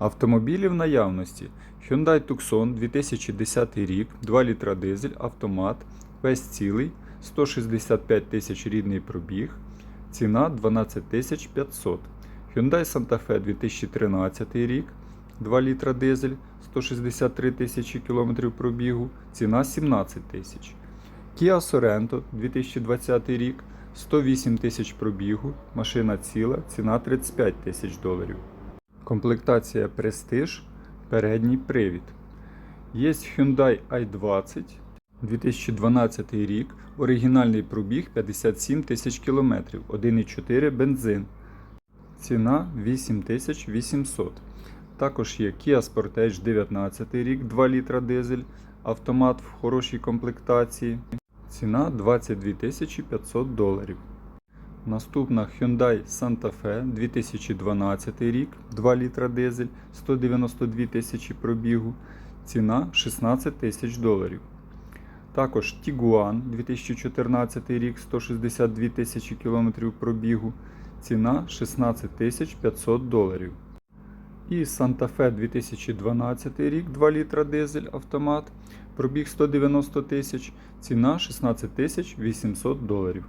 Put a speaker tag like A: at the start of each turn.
A: Автомобілі в наявності. Hyundai Tucson 2010 рік, 2 літра дизель, автомат, весь цілий, 165 тисяч рідний пробіг, ціна 12 тисяч 500. Hyundai Santa Fe 2013 рік, 2 літра дизель, 163 тисячі кілометрів пробігу, ціна 17 тисяч. Kia Sorento 2020 рік, 108 тисяч пробігу, машина ціла, ціна 35 тисяч доларів. Комплектація Prestige, передній привід. Є Hyundai i20 2012 рік, оригінальний пробіг 57 тисяч кілометрів, 1,4 бензин. Ціна 8800. Також є Kia Sportage 19 рік, 2 літра дизель, автомат в хорошій комплектації. Ціна 22 500 доларів. Наступна Hyundai Santa Fe 2012 рік, 2 літра дизель, 192 тисячі пробігу, ціна 16 тисяч доларів. Також Tiguan 2014 рік, 162 тисячі кілометрів пробігу, ціна 16 тисяч 500 доларів. І Santa Fe 2012 рік, 2 літра дизель автомат, пробіг 190 тисяч, ціна 16 тисяч 800 доларів.